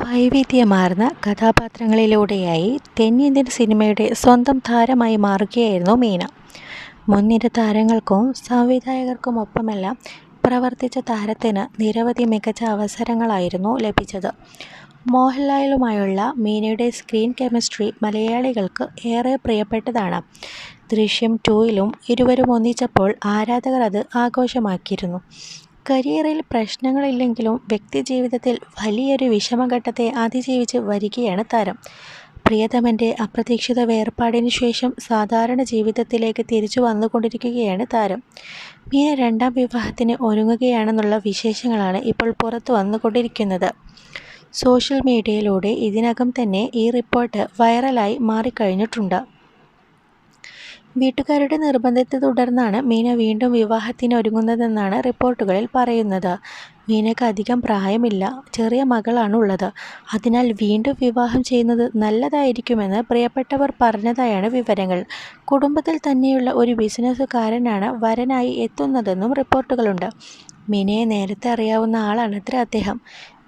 വൈവിധ്യമാർന്ന കഥാപാത്രങ്ങളിലൂടെയായി തെന്നിന്ത്യൻ സിനിമയുടെ സ്വന്തം താരമായി മാറുകയായിരുന്നു മീന. മുൻനിര താരങ്ങൾക്കും സംവിധായകർക്കുമൊപ്പമെല്ലാം പ്രവർത്തിച്ച താരത്തിന് നിരവധി മികച്ച അവസരങ്ങളായിരുന്നു ലഭിച്ചത്. മോഹൻലാലുമായുള്ള മീനയുടെ സ്ക്രീൻ കെമിസ്ട്രി മലയാളികൾക്ക് ഏറെ പ്രിയപ്പെട്ടതാണ്. ദൃശ്യം ടൂയിലും ഇരുവരും ഒന്നിച്ചപ്പോൾ ആരാധകർ അത് ആഘോഷമാക്കിയിരുന്നു. കരിയറിൽ പ്രശ്നങ്ങളില്ലെങ്കിലും വ്യക്തിജീവിതത്തിൽ വലിയൊരു വിഷമഘട്ടത്തെ അതിജീവിച്ച് വരികയാണ് താരം. പ്രിയതമന്റെ അപ്രതീക്ഷിത വേർപാടിന് ശേഷം സാധാരണ ജീവിതത്തിലേക്ക് തിരിച്ചു വന്നുകൊണ്ടിരിക്കുകയാണ് താരം. മീന രണ്ടാം വിവാഹത്തിന് ഒരുങ്ങുകയാണെന്നുള്ള വിശേഷങ്ങളാണ് ഇപ്പോൾ പുറത്തു വന്നുകൊണ്ടിരിക്കുന്നത്. സോഷ്യൽ മീഡിയയിലൂടെ ഇതിനകം തന്നെ ഈ റിപ്പോർട്ട് വൈറലായി മാറിക്കഴിഞ്ഞിട്ടുണ്ട്. വീട്ടുകാരുടെ നിർബന്ധത്തെ തുടർന്നാണ് മീന വീണ്ടും വിവാഹത്തിനൊരുങ്ങുന്നതെന്നാണ് റിപ്പോർട്ടുകളിൽ പറയുന്നത്. മീനയ്ക്ക് അധികം പ്രായമില്ല, ചെറിയ മകളാണ് ഉള്ളത്. അതിനാൽ വീണ്ടും വിവാഹം ചെയ്യുന്നത് നല്ലതായിരിക്കുമെന്ന് പ്രിയപ്പെട്ടവർ പറഞ്ഞതായാണ് വിവരങ്ങൾ. കുടുംബത്തിൽ തന്നെയുള്ള ഒരു ബിസിനസ്സുകാരനാണ് വരനായി എത്തുന്നതെന്നും റിപ്പോർട്ടുകളുണ്ട്. മീനയെ നേരത്തെ അറിയാവുന്ന ആളാണ് അത്ര അദ്ദേഹം.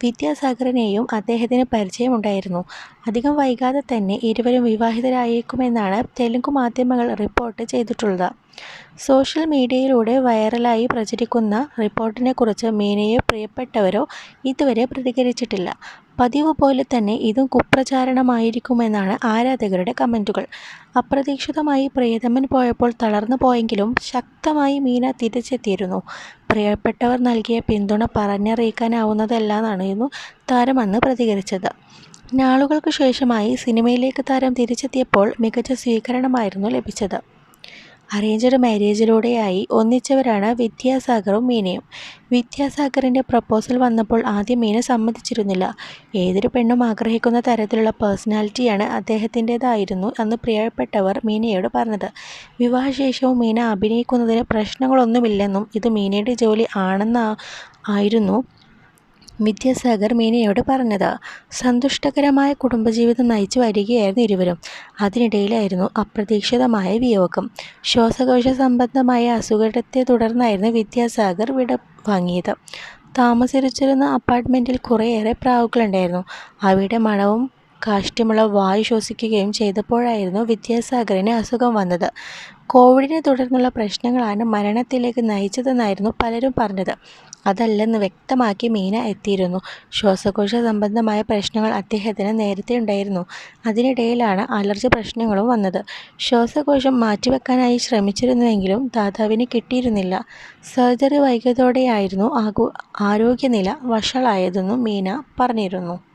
വിദ്യാസാഗറിനെയും അദ്ദേഹത്തിന് പരിചയമുണ്ടായിരുന്നു. അധികം വൈകാതെ തന്നെ ഇരുവരും വിവാഹിതരായേക്കുമെന്നാണ് തെലുങ്ക് മാധ്യമങ്ങൾ റിപ്പോർട്ട് ചെയ്തിട്ടുള്ളത്. സോഷ്യൽ മീഡിയയിലൂടെ വൈറലായി പ്രചരിക്കുന്ന റിപ്പോർട്ടിനെക്കുറിച്ച് മീനയെ പ്രിയപ്പെട്ടവരോ ഇതുവരെ പ്രതികരിച്ചിട്ടില്ല. പതിവ് പോലെ തന്നെ ഇതും കുപ്രചാരണമായിരിക്കുമെന്നാണ് ആരാധകരുടെ കമന്റുകൾ അപ്രതീക്ഷിതമായി പ്രിയതമൻ പോയപ്പോൾ തളർന്നു പോയെങ്കിലും ശക്തമായി മീന തിരിച്ചെത്തിയിരുന്നു. പ്രിയപ്പെട്ടവർ നൽകിയ പിന്തുണ പറഞ്ഞറിയിക്കാനാവുന്നതല്ലെന്നായിരുന്നു താരം അന്ന് പ്രതികരിച്ചത്. നാളുകൾക്ക് ശേഷമായി സിനിമയിലേക്ക് താരം തിരിച്ചെത്തിയപ്പോൾ മികച്ച സ്വീകരണമായിരുന്നു ലഭിച്ചത്. അറേഞ്ച്ഡ് മാരേജിലൂടെയായി ഒന്നിച്ചവരാണ് വിദ്യാസാഗറും മീനയും. വിദ്യാസാഗറിന്റെ പ്രപ്പോസൽ വന്നപ്പോൾ ആദ്യം മീന സമ്മതിച്ചിരുന്നില്ല. ഏതൊരു പെണ്ണും ആഗ്രഹിക്കുന്ന തരത്തിലുള്ള പേഴ്സണാലിറ്റിയാണ് അദ്ദേഹത്തിന്റെതായിരുന്നു അന്ന് പ്രിയപ്പെട്ടവർ മീനയോട് പറഞ്ഞത്. വിവാഹശേഷവും മീന അഭിനയിക്കുന്നതിന് പ്രശ്നങ്ങളൊന്നുമില്ലെന്നും ഇത് മീനയുടെ ജോലി ആണെന്നുമായിരുന്നു വിദ്യാസാഗർ മീനയോട് പറഞ്ഞത്. സന്തുഷ്ടകരമായ കുടുംബജീവിതം നയിച്ചു വരികയായിരുന്നു ഇരുവരും. അതിനിടയിലായിരുന്നു അപ്രതീക്ഷിതമായ വിയോഗം. ശ്വാസകോശ സംബന്ധമായ അസുഖത്തെ തുടർന്നായിരുന്നു വിദ്യാസാഗർ വിട വാങ്ങിയത് താമസിച്ചിരുന്ന അപ്പാർട്ട്മെന്റിൽ കുറേയേറെ പ്രാവുകളുണ്ടായിരുന്നു. അവയുടെ മണവും കാഷ്ഠ്യമുള്ള വായു ശ്വസിക്കുകയും ചെയ്തപ്പോഴായിരുന്നു വിദ്യാസാഗറിന് അസുഖം വന്നത്. കോവിഡിനെ തുടർന്നുള്ള പ്രശ്നങ്ങളാണ് മരണത്തിലേക്ക് നയിച്ചതെന്നായിരുന്നു പലരും പറഞ്ഞത്. അതല്ലെന്ന് വ്യക്തമാക്കി മീന എത്തിയിരുന്നു. ശ്വാസകോശ സംബന്ധമായ പ്രശ്നങ്ങൾ അദ്ദേഹത്തിന് നേരത്തെ ഉണ്ടായിരുന്നു അതിനിടയിലാണ് അലർജി പ്രശ്നങ്ങളും വന്നത്. ശ്വാസകോശം മാറ്റിവെക്കാനായി ശ്രമിച്ചിരുന്നുവെങ്കിലും ദാതാവിന് കിട്ടിയിരുന്നില്ല. സർജറി വൈകിയതോടെയായിരുന്നു ആരോഗ്യനില വഷളായതെന്നും മീന പറഞ്ഞിരുന്നു.